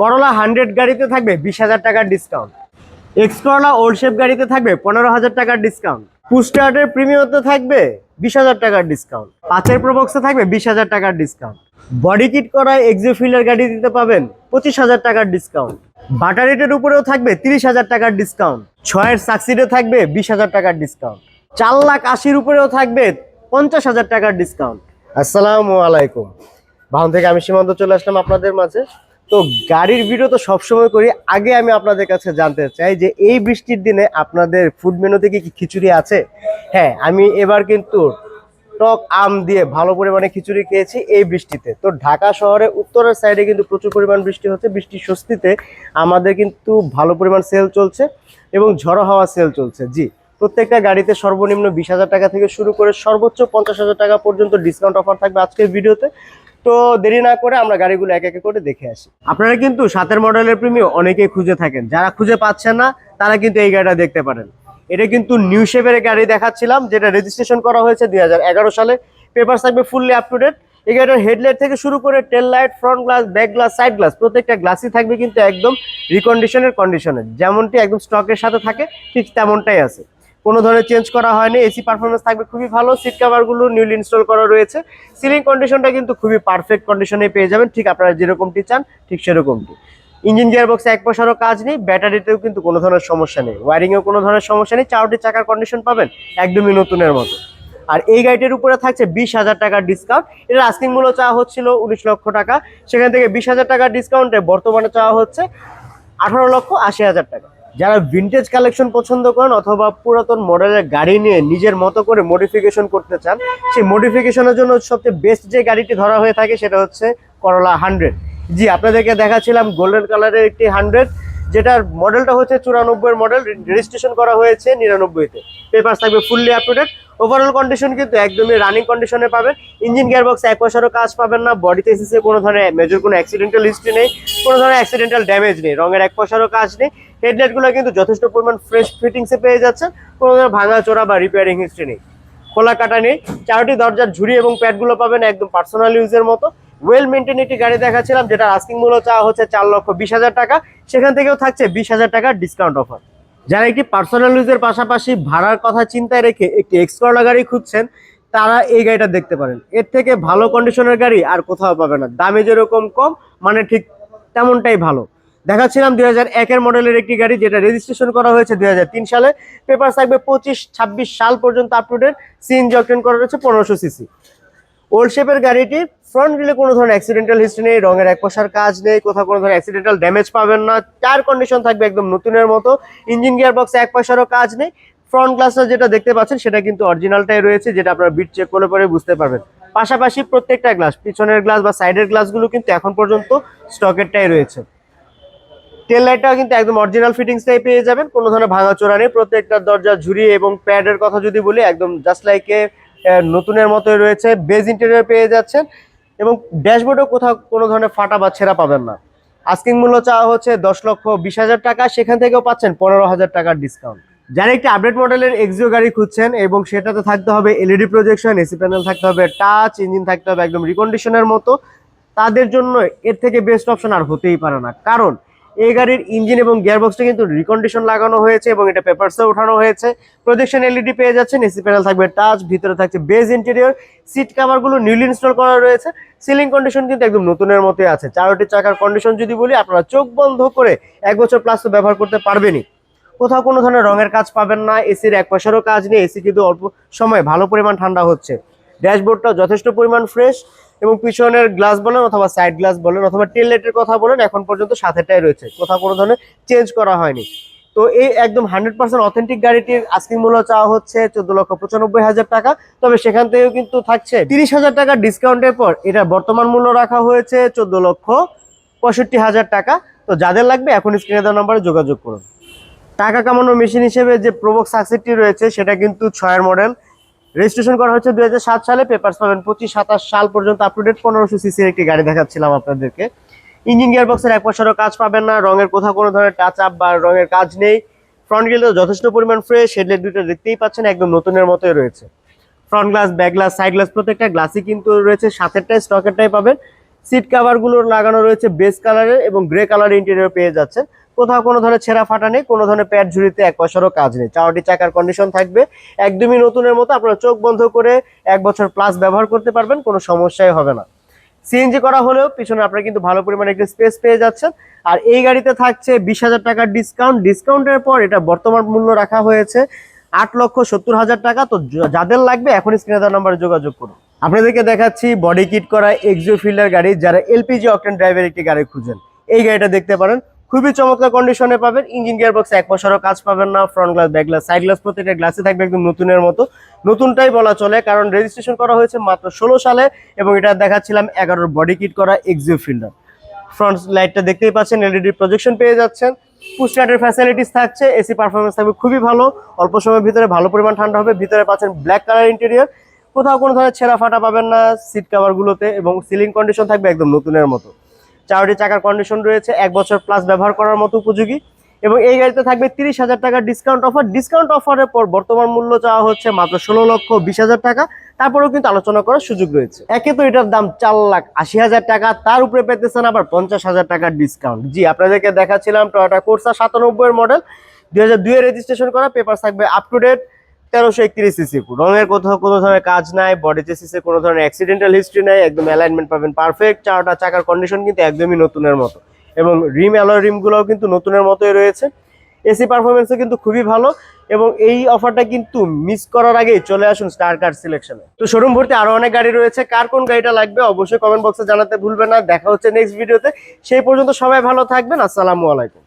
করলা হান্ড্রেড গাড়িতে থাকবে বিশ হাজার টাকার discount X Corolla old shape গাড়িতে থাকবে পনেরো হাজার টাকার ডিসকাউন্ট পুস্টার্টের প্রিমিয়ামতে থাকবে বিশ হাজার টাকার ডিসকাউন্ট পাঁচের প্রবক্সে থাকবে বিশ হাজার টাকার ডিসকাউন্ট বডি কিট করা এক্সিফিলার গাড়ি দিতে পাবেন পঁচিশ হাজার টাকার ডিসকাউন্ট বাটার রেটের উপরেও থাকবে তিরিশ হাজার টাকার ডিসকাউন্ট ছয়ের সাকসিডে থাকবে বিশ হাজার টাকার ডিসকাউন্ট চার লাখ আশির উপরেও থাকবে পঞ্চাশ হাজার টাকার ডিসকাউন্ট আসসালামু আলাইকুম। ভান থেকে আমি সীমান্ত চলে আসলাম আপনাদের মাঝে। তো গাড়ির ভিডিও তো সবসময় করি। আগে আমি আপনাদের কাছে জানতে চাই যে এই বৃষ্টির দিনে আপনাদের ফুড মেনুতে কি খিচুড়ি আছে? হ্যাঁ আমি এবার কিন্তু টক আম দিয়ে ভালো পরিমাণে খিচুড়ি খেয়েছি এই বৃষ্টিতে। তো ঢাকা শহরে উত্তরের সাইডে কিন্তু প্রচুর পরিমাণ বৃষ্টি হচ্ছে। বৃষ্টির স্বস্তিতে আমাদের কিন্তু ভালো পরিমাণ সেল চলছে এবং ঝড়ো হাওয়া সেল চলছে। জি, প্রত্যেকটা গাড়িতে সর্বনিম্ন বিশ হাজার টাকা থেকে শুরু করে সর্বোচ্চ পঞ্চাশ হাজার টাকা পর্যন্ত ডিসকাউন্ট অফার থাকবে আজকের ভিডিওতে তো দেরি না করে আমরা গাড়িগুলো এক এক করে দেখে আসি। আপনারা কিন্তু সাতের মডেলের প্রিমিয় অনেকেই খুঁজে থাকেন। যারা খুঁজে পাচ্ছেন না, তারা কিন্তু এই গাড়িটা দেখতে পারেন। এটা কিন্তু নিউ শেপের গাড়ি দেখাচ্ছিলাম, যেটা রেজিস্ট্রেশন করা হয়েছে দুই হাজার এগারো সালে। পেপার থাকবে ফুললি আপ টু ডেট এই গাড়িটার হেডলাইট থেকে শুরু করে tail light front glass back glass side glass প্রত্যেকটা গ্লাসই থাকবে কিন্তু একদম রিকন্ডিশনের কন্ডিশনে যেমনটি একদম স্টকের সাথে থাকে, ঠিক তেমনটাই আছে। কোনো ধরনের চেঞ্জ করা হয়নি। এসি পারফরমেন্স থাকবে খুবই ভালো। সিট কাভারগুলো নিউলি ইনস্টল করা রয়েছে। সিলিং কন্ডিশনটা কিন্তু খুবই পারফেক্ট কন্ডিশনে পেয়ে যাবেন। ঠিক আপনারা যেরকমটি চান, ঠিক সেরকমটি। ইঞ্জিন গিয়ার বক্সে এক পয়সারও কাজ নেই। ব্যাটারিতেও কিন্তু কোনো ধরনের সমস্যা নেই। ওয়ারিংয়েও কোনো ধরনের সমস্যা নেই। চারটি চাকার কন্ডিশন পাবেন একদমই নতুনের মতো। আর এই গাড়িটির উপরে থাকছে বিশ হাজার টাকার ডিসকাউন্ট এটা আস্কিং মূল্য চাওয়া হচ্ছিল উনিশ লক্ষ টাকা। সেখান থেকে বিশ হাজার টাকার ডিসকাউন্টে বর্তমানে চাওয়া হচ্ছে আঠারো লক্ষ আশি হাজার টাকা। যারা ভিনটেজ কালেকশন পছন্দ করেন অথবা পুরাতন মডেলের গাড়ি নিয়ে নিজের মতো করে মডিফিকেশন করতে চান, সেই মডিফিকেশনের জন্য সবচেয়ে বেস্ট যে গাড়িটি ধরা হয়ে থাকে সেটা হচ্ছে করলা হান্ড্রেড জি, আপনাদেরকে দেখাচ্ছিলাম গোল্ডেন কালারের একটি হান্ড্রেড যেটার মডেলটা হচ্ছে চুরানব্বই মডেল রেজিস্ট্রেশন করা হয়েছে নিরানব্বইতে। পেপার থাকবে fully up to date overall condition কিন্তু একদমই রানিং কন্ডিশনে পাবেন। ইঞ্জিন গিয়ার বক্স এক পয়সারও কাজ পাবেন না বডিতে এসেছে কোনো ধরনের মেজর কোনো অ্যাক্সিডেন্টাল হিস্ট্রি নেই, কোনো ধরনের অ্যাক্সিডেন্টাল ড্যামেজ নেই, রঙের এক পয়সারও কাজ নেই। হেডলাইটগুলো কিন্তু যথেষ্ট পরিমাণ ফ্রেশ ফিটিংসে পেয়ে যাচ্ছেন কোনো ভাঙা চোরা বা রিপেয়ারিং হিস্ট্রি নেই। খোলা কাটা নেই। চারটি দরজার ঝুড়ি এবং প্যাডগুলো পাবেন একদম পার্সোনাল ইউজের মতো। ওয়েল মেনটেন একটি গাড়ি দেখাচ্ছিলাম, যেটা আস্কিং মূল্য চাওয়া হচ্ছে চার লক্ষ বিশ হাজার টাকা। সেখান থেকেও থাকছে বিশ হাজার টাকার ডিসকাউন্ট অফার যারা একটি পার্সোনাল ইউজের পাশাপাশি ভাড়ার কথা চিন্তায় রেখে একটি এক্সকর্লা গাড়ি খুঁজছেন, তারা এই গাড়িটা দেখতে পারেন। এর থেকে ভালো কন্ডিশনের গাড়ি আর কোথাও পাবে না। দামে যেরকম কম মানে ঠিক তেমনটাই ভালো। দেখাচ্ছিলাম দুই একের মডেলের একটি গাড়ি যেটা রেজিস্ট্রেশন করা হয়েছে দুই হাজার তিন সালে। পেপার থাকবে পঁচিশ, ছাব্বিশ সাল পর্যন্ত up to date CNG octane করা রয়েছে পনেরোশো সিসি ওল্ড শেপের গাড়িটির ফ্রন্ট গ্রিলে কোনো ধরনের অ্যাক্সিডেন্টাল হিস্ট্রি নেই, রঙের এক পয়সার কাজ নেই, কোথাও কোনো ধরনের অ্যাক্সিডেন্টাল ড্যামেজ পাবেন না টায়ার কন্ডিশন থাকবে একদম নতুনের মতো ইঞ্জিন গিয়ার বক্সে এক পয়সারও কাজ নেই। ফ্রন্ট গ্লাসটা যেটা দেখতে পাচ্ছেন, সেটা কিন্তু অরিজিনালটাই রয়েছে, যেটা আপনারা বিট চেক করলে পরে বুঝতে পারবেন। পাশাপাশি প্রত্যেকটা গ্লাস পিছনের গ্লাস বা সাইডের গ্লাসগুলো কিন্তু এখন পর্যন্ত স্টকেরটাই রয়েছে। তেল লাইটটাও কিন্তু একদম অরিজিনাল ফিটিংসটাই পেয়ে যাবেন। কোনো ধরনের ভাঙা চোরা নেই। প্রত্যেকটা দরজা ঝুড়ি এবং প্যাডের কথা যদি বলি, একদম জাস্ট লাইক নতুনের মতোই রয়েছে। বেজ ইন্টেরিয়র পেয়ে যাচ্ছেন এবং ড্যাশবোর্ডেও কোথাও কোনো ধরনের ফাটা বা ছেঁড়া পাবেন না। আস্কিং মূল্য চাওয়া হচ্ছে দশ লক্ষ বিশ হাজার টাকা। সেখান থেকেও পাচ্ছেন পনেরো হাজার টাকার ডিসকাউন্ট যারা একটি আপডেট মডেলের এক্সিও গাড়ি খুঁজছেন এবং সেটাতে থাকতে হবে এলইডি প্রজেকশন এসি প্যানেল থাকতে হবে টাচ ইঞ্জিন থাকতে হবে, একদম রিকন্ডিশনের মতো, তাদের জন্য এর থেকে বেস্ট অপশন আর হতেই পারে না। কারণ এই গাড়ির ইঞ্জিন এবং গিয়ারবক্সটা কিন্তু রিকন্ডিশন লাগানো হয়েছে এবং এটা পেপারসে ওঠানো হয়েছে। প্রজেকশন এলইডি পেয়ে যাচ্ছেন এসি প্যানেল থাকবে টাচ ভিতরে থাকছে বেজ ইন্টেরিয়র সিট কাভারগুলো নিউলি ইনস্টল করা রয়েছে। সিলিং কন্ডিশন কিন্তু একদম নতুনের মতোই আছে। চারটি চাকার কন্ডিশন যদি বলি, আপনারা চোখ বন্ধ করে এক বছর প্লাস তো ব্যবহার করতে পারবেনই। কোথাও কোনো ধরনের রঙের কাজ পাবেন না, এসির এক পয়সারও কাজ নেই, এসি কিন্তু অল্প সময় ভালো পরিমাণ ঠান্ডা হচ্ছে। ড্যাশবোর্ডটা যথেষ্ট পরিমাণ ফ্রেশ এবং পিছনের গ্লাস বলেন অথবা সাইড গ্লাস বলেন অথবা টেল লাইটের কথা বলেন, এখন পর্যন্ত সাথেটাই রয়েছে। কোথাও কোনো ধরনের চেঞ্জ করা হয়নি। তো এই একদম হান্ড্রেড পার্সেন্ট অথেন্টিক গাড়িটির আস্কিং মূল্য চাওয়া হচ্ছে চোদ্দ লক্ষ পঁচানব্বই হাজার টাকা। তবে সেখান থেকেও কিন্তু থাকছে তিরিশ হাজার টাকার ডিসকাউন্টের পর। এটা বর্তমান মূল্য রাখা হয়েছে চোদ্দ লক্ষ পঁয়ষট্টি হাজার টাকা। তো যাদের লাগবে এখন স্ক্রিনে দেওয়া নম্বরে যোগাযোগ করুন। টাকা কামানোর মেশিন হিসেবে যে প্রবক সাকসেসটি রয়েছে, সেটা কিন্তু ছয়ের মডেল। রেজিস্ট্রেশন করা হচ্ছে দুই হাজার সাত সালে পেপার্স পাবেন পঁচিশ, সাতাশ সাল পর্যন্ত আপ টু ডেট পনেরোশো সিসির একটি গাড়ি দেখাচ্ছিলাম আপনাদেরকে। ইঞ্জিন গিয়ার বক্সের এক পয়সারও কাজ পাবেন না, রঙের কোথাও কোনো ধরনের টাচ আপ বা রঙের কাজ নেই। ফ্রন্ট গ্রিলও যথেষ্ট পরিমাণ ফ্রেশ হেডলাইট দুটো দেখতেই পাচ্ছেন, একদম নতুনের মতোই রয়েছে। Front glass back glass side glass প্রত্যেকটা গ্লাসই কিন্তু রয়েছে সাতেরটাই স্টকেরটাই পাবেন। সিট কাভারগুলো লাগানো রয়েছে বেস কালারের এবং গ্রে কালার ইন্টেরিয়র পেয়ে যাচ্ছেন। কোথাও কোনো ধরনের ছেঁড়া ফাটা নেই, কোনো ধরনের প্যাড ঝুড়িতে এক পয়সারও কাজ নেই। চারটি চাকার কন্ডিশন থাকবে, একদমই নতুনের মতো আপনারা চোখ বন্ধ করে এক বছর প্লাস ব্যবহার করতে পারবেন, কোনো সমস্যাই হবে না। সিএনজি করা হলেও পিছনে আপনারা কিন্তু ভালো পরিমাণে একটি স্পেস পেয়ে যাচ্ছেন। আর এই গাড়িতে থাকছে বিশ হাজার টাকার ডিসকাউন্ট ডিসকাউন্টের পর এটা বর্তমান মূল্য রাখা হয়েছে আট লক্ষ সত্তর হাজার টাকা। তো যাদের লাগবে এখন স্ক্রিনে নাম্বারে যোগাযোগ করুন। আপনাদেরকে দেখাচ্ছি বডি কিট করা এক্সিও ফিল্ডার গাড়ি, যারা এলপিজি অকটেন ড্রাইভের একটি গাড়ি খুঁজেন। এই গাড়িটা দেখতে পারেন খুবই চমৎকার কন্ডিশনে পাবেন। ইঞ্জিন গিয়ার বক্স এক বছরও কাজ পাবেন না front glass back glass side glass প্রত্যেকটা গ্লাসে থাকবে একদম নতুনের মতো। নতুনটাই বলা চলে, কারণ রেজিস্ট্রেশন করা হয়েছে মাত্র ষোলো সালে এবং এটা দেখাচ্ছিলাম এগারোর বডি কিট করা এক্সিও ফিল্ডার ফ্রন্ট লাইটটা দেখতেই পাচ্ছেন এলইডি প্রজেকশন পেয়ে যাচ্ছেন। পুস্টারের ফ্যাসিলিটিস থাকছে এসি পারফরমেন্স থাকবে খুবই ভালো। অল্প সময়ের ভিতরে ভালো পরিমাণ ঠান্ডা হবে, ভিতরে পাচ্ছেন ব্ল্যাক কালার ইন্টেরিয়ার কোথাও কোনো ধরনের ছেঁড়া ফাটা পাবেন না সিট কাভারগুলোতে এবং সিলিং কন্ডিশন থাকবে একদম নতুনের মতো। চারটি চাকার কন্ডিশন রয়েছে, এক বছর প্লাস ব্যবহার করার মতো উপযোগী। এবং এই গাড়িতে থাকবে তিরিশ হাজার টাকার ডিসকাউন্ট অফার ডিসকাউন্ট অফারের পর বর্তমান মূল্য চাওয়া হচ্ছে মাত্র ষোলো লক্ষ বিশ হাজার টাকা। তারপরেও কিন্তু আলোচনা করার সুযোগ রয়েছে। একে তো এটার দাম চার লাখ আশি হাজার টাকা, তার উপরে পেতেছেন আবার পঞ্চাশ হাজার টাকার ডিসকাউন্ট জি, আপনাদেরকে দেখাচ্ছিলাম টয়োটা কোর্সা সাতানব্বই এর মডেল দুই হাজার দুইয়ে রেজিস্ট্রেশন করা পেপার থাকবে আপ টু ডেট তেরোশো একত্রিশ সিসি রঙের কোথাও কোনো ধরনের কাজ নাই বডি চেসিসে কোনো ধরনের অ্যাক্সিডেন্টাল হিস্ট্রি নাই, একদম অ্যালাইনমেন্ট পাবেন পারফেক্ট চারটা চাকার কন্ডিশন কিন্তু একদমই নতুনের মতো। এবং রিম অ্যালয় রিমগুলোও কিন্তু নতুনের মতোই রয়েছে। এসি পারফরমেন্সও কিন্তু খুবই ভালো এবং এই অফারটা কিন্তু মিস করার আগেই চলে আসুন স্টার কার সিলেকশনে তো শোরুম ভর্তি আরও অনেক গাড়ি রয়েছে। কার কোন গাড়িটা লাগবে অবশ্যই কমেন্ট বক্সে জানাতে ভুলবেন না। দেখা হচ্ছে নেক্সট ভিডিওতে সেই পর্যন্ত সবাই ভালো থাকবেন। আসসালামু আলাইকুম।